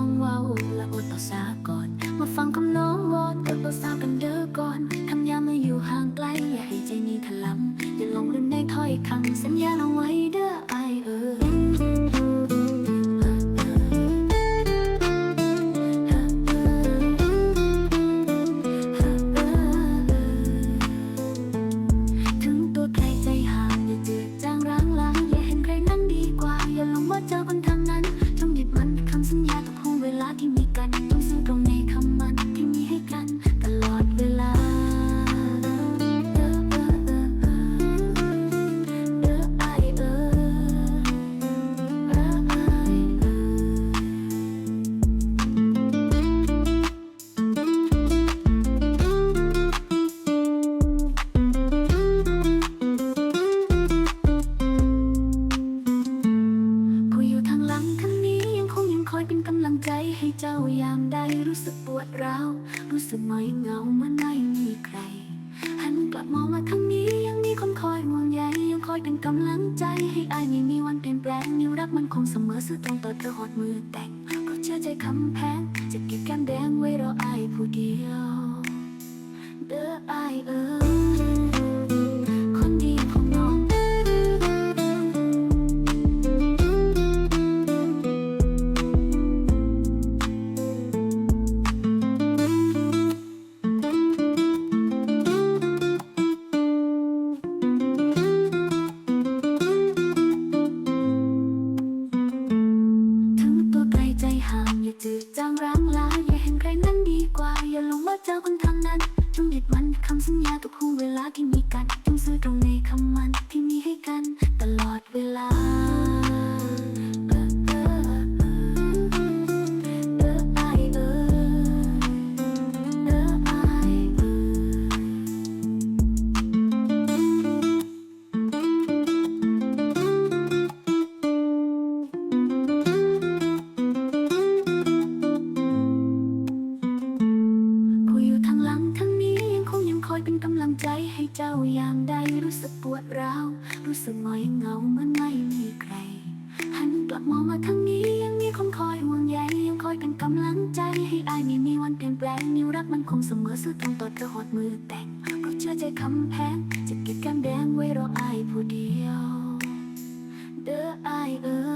องว่าละอดต่อสาก่อน มาฟังคำน้องวอนอดต่อสากันเด้อก่อนทำยามาอยู่ห่าง ที่มีกันต้องซื่อตรงในคำ ใจให้เจ้ายามใดรู้สึกปวดร้าว รู้สึกหมอยเหงาเมื่อไม่มีใคร หันกลับมองมาทางนี้ยังมีคนคอยห่วงใยยังคอยเป็นกำลังใจให้อายไม่มีวันเปลี่ยนแปลงนิวรักมันคงเสมอซื่อตรงต่อเธอหอดมือแต่งก็เชื่อใจคำแพงจะเก็บแก้มแดงไว้รออายผู้ดี เจอคนทางนั้นจงยึดมันคำสัญญาทุกห่เวลาที่มีกันจงซื่อตรงในคำมัน เจ้ายามใดรู้สึกปวดร้าว รู้สึกหงอยเหงาเมื่อนไม่มีใคร หันกลับมองมาทางนี้ยังมีคนคอยห่วงใยยังคอยเป็นกำลังใจให้อายไม่มีวันเปลี่ยนแปลงนิ้วรักมันคงเสมอซื่อตรงต่อเธอหอดมือแต่งก็เชื่อใจคำแพงจะเก็บแก้มแดงไว้รออายผู้เดียว เด้ออายเออ